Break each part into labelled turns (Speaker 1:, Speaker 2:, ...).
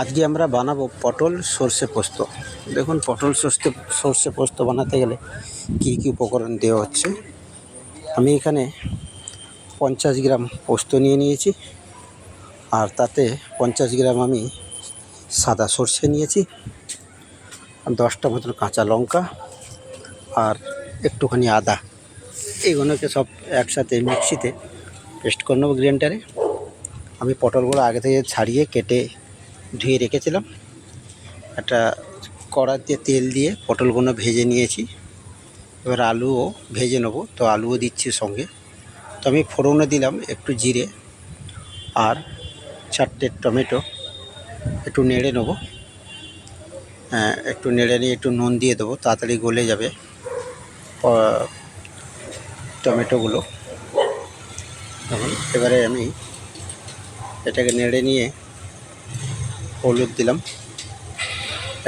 Speaker 1: আজকে আমরা বানাবো পটল সর্ষে পোস্ত। দেখুন, পটল সর্ষে সর্ষে পোস্ত বানাতে গেলে কী কী উপকরণ দেওয়া হচ্ছে? আমি এখানে পঞ্চাশ গ্রাম পোস্ত নিয়ে নিয়েছি, আর তাতে পঞ্চাশ গ্রাম আমি সাদা সর্ষে নিয়েছি, দশটা মতন কাঁচা লঙ্কা, আর একটুখানি আদা। এইগুলোকে সব একসাথে মিক্সিতে পেস্ট করে নেব গ্রাইন্ডারে। আমি পটলগুলো আগে থেকে ছাড়িয়ে কেটে ধুয়ে রেখেছিলাম। একটা কড়াতে তেল দিয়ে পটলগুলো ভেজে নিয়েছি। এবার আলুও ভেজে নেব। তো আলুও দিচ্ছি সঙ্গে। তো আমি ফোড়নে দিলাম একটু জিরে আর চারটে টমেটো। একটু নেড়ে নেব। হ্যাঁ, একটু নেড়ে নিয়ে একটু নুন দিয়ে দেবো। তাড়াতাড়ি গলে যাবে টমেটোগুলো। এবারে আমি এটাকে নেড়ে নিয়ে হলুদ দিলাম,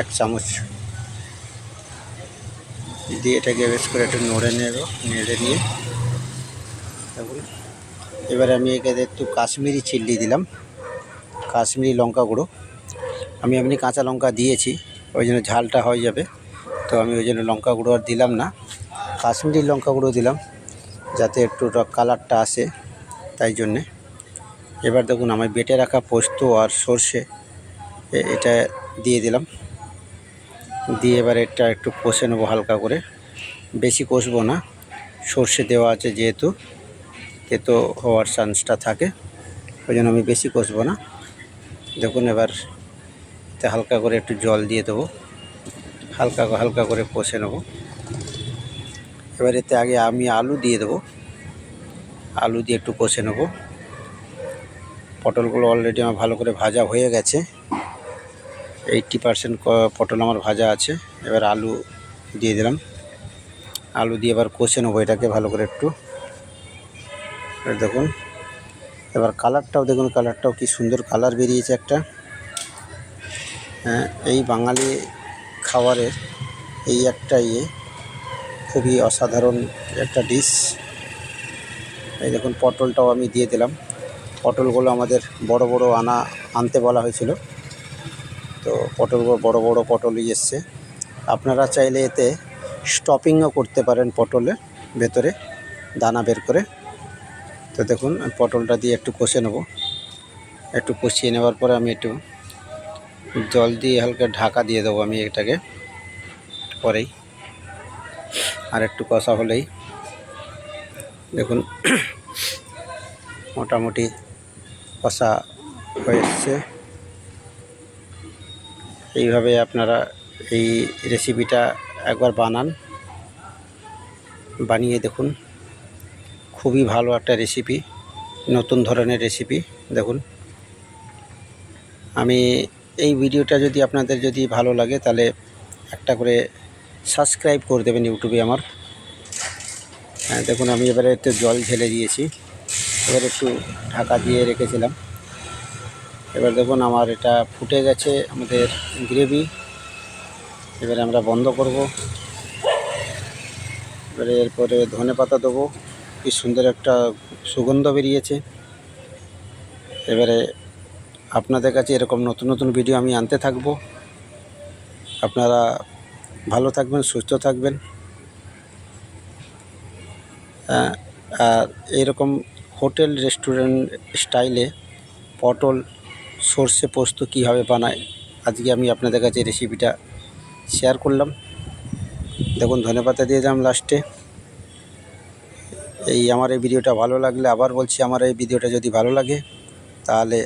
Speaker 1: এক চামচ। দিয়ে এটাকে বেশ করে একটু নড়ে নেব নেড়ে নিয়ে। দেখুন, এবারে আমি এখানে একটু কাশ্মীরি চিল্লি দিলাম, কাশ্মীরি লঙ্কা গুঁড়ো। আমি এমনি কাঁচা লঙ্কা দিয়েছি, ওই জন্য ঝালটা হয়ে যাবে। তো আমি ওই জন্য লঙ্কা গুঁড়ো আর দিলাম না। কাশ্মীরি লঙ্কা গুঁড়ো দিলাম, যাতে একটু কালারটা আসে, তাই জন্যে। এবার দেখুন, আমি বেটে রাখা পোস্ত আর সর্ষে এটা দিয়ে দিলাম। দিয়ে এবার এটা একটু কষে নেব হালকা করে। বেশি কষবো না, সর্ষে দেওয়া আছে যেহেতু, তেতো হওয়ার চান্সটা থাকে, ওই জন্য আমি বেশি কষবো না। দেখুন এবার এতে হালকা করে একটু জল দিয়ে দেবো। হালকা হালকা করে কষে নেব। এবার এতে আগে আমি আলু দিয়ে দেবো। আলু দিয়ে একটু কষে নেব। পটলগুলো অলরেডি আমার ভালো করে ভাজা হয়ে গেছে। এইটটি পারসেন্ট পটল আমার ভাজা আছে। এবার আলু দিয়ে দিলাম। আলু দিয়ে এবার কষে নেব এটাকে ভালো করে একটু। দেখুন। এবার কালারটাও দেখুন, কালারটাও কি সুন্দর কালার বেরিয়েছে একটা। হ্যাঁ এই বাঙালি খাবারের এই একটা ইয়ে খুবই অসাধারণ একটা ডিশ। এই দেখুন, পটলটাও আমি দিয়ে দিলাম। পটলগুলো আমাদের বড় বড় আনা, আনতে বলা হয়েছিল। তো পটলগুলো বড় বড় পটলই এসছে। আপনারা চাইলে এতে স্টপিংও করতে পারেন পটলের ভেতরে, দানা বের করে। তো দেখুন পটলটা দিয়ে একটু কষে নেব। একটু কষিয়ে নেওয়ার পরে আমি একটু জল দিয়ে হালকা ঢাকা দিয়ে দেবো আমি এটাকে পরেই। আর একটু কষা হলেই দেখুন, মোটামুটি কষা হয়ে এসছে এইভাবে আপনারা এই রেসিপিটা একবার বানান। বানিয়ে দেখুন। খুবই ভালো একটা রেসিপি নতুন ধরনের রেসিপি দেখুন। আমি এই ভিডিওটা যদি আপনাদের যদি ভালো লাগে, তাহলে একটা করে সাবস্ক্রাইব করে দেবেন ইউটিউবে আমার। হ্যাঁ দেখুন, আমি এবারে একটু জল ঢেলে দিয়েছি। এবার একটু ঢাকা দিয়ে রেখেছিলাম। এবার দেখুন আমার এটা ফুটে গেছে আমাদের গ্রেভি। এবারে আমরা বন্ধ করব। এবারে এরপরে ধনে পাতা দেবো। কি সুন্দর একটা সুগন্ধ বেরিয়েছে। এবারে আপনাদের কাছে এরকম নতুন নতুন ভিডিও আমি আনতে থাকব। আপনারা ভালো থাকবেন সুস্থ থাকবেন। হ্যাঁ, আর এরকম হোটেল রেস্টুরেন্ট স্টাইলে পটল সর্ষে পোস্ত কীভাবে বানায়, আজকে আমি আপনাদের কাছে রেসিপিটা শেয়ার করলাম। দেখুন, ধনেপাতা দিয়ে দিলাম লাস্টে এই আমার এই ভিডিওটা ভালো লাগলে আবার বলছি, আমার এই ভিডিওটা যদি ভালো লাগে, তাহলে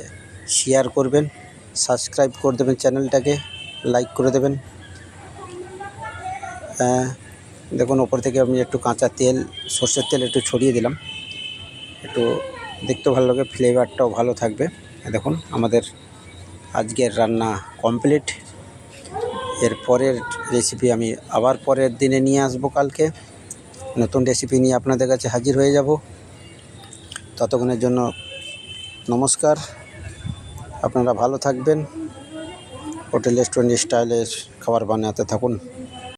Speaker 1: শেয়ার করবেন সাবস্ক্রাইব করে দেবেন চ্যানেলটাকে লাইক করে দেবেন। দেখুন, ওপর থেকে আমি একটু কাঁচা তেল, সর্ষের তেল একটু ছড়িয়ে দিলাম। একটু দেখতে ভালো লাগে ফ্লেভারটাও ভালো থাকবে। দেখুন, আমাদের আজকের রান্না কমপ্লিট এর পরের রেসিপি আমি আবার পরের দিনে নিয়ে আসব কালকে। নতুন রেসিপি নিয়ে আপনাদের কাছে হাজির হয়ে যাব। ততক্ষণের জন্য নমস্কার। আপনারা ভালো থাকবেন। হোটেল রেস্টুরেন্ট স্টাইলের খাবার বানাতে থাকুন।